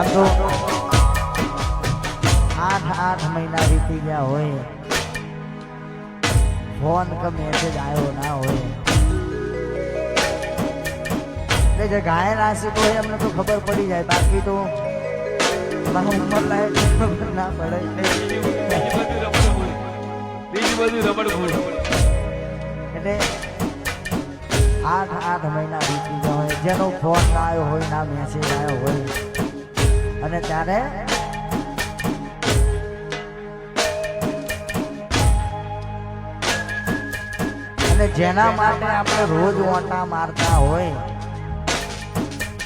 આમ તો આઠ આઠ મહિના વીતી ગયા હોય. ફોન કે મેસેજ આવ્યો ના હોય. એટલે જે ઘાયલ આશિક હોય એમને તો ખબર પડી જાય. બાકી તો મારા ઉંમર લાયક ખબર ના પડે. બીજું બધું રબડ ફૂલ એટલે આઠ આઠ મહિના વીતી ગયા હોય. જેનો ફોન ના આવ્યો હોય ના મેસેજ આવ્યો હોય. અને ત્યારે અને જેના માટે આપણે રોજ ઓટા મારતા હોય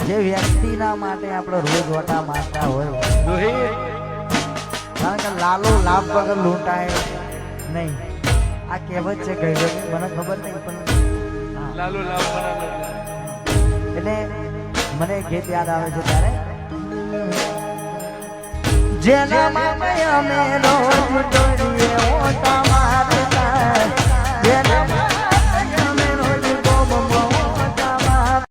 જે વ્યક્તિના માટે આપણે રોજ ઓટા મારતા હોય. કારણ કે લાલો લાભ વગર લૂંટાય નહીં. આ કહેવત છે કહેવત. મને ખબર નહીં પણ લાલો લાભ એટલે મને ગીત યાદ આવે છે ત્યારે. જેના માટે અમે રોજ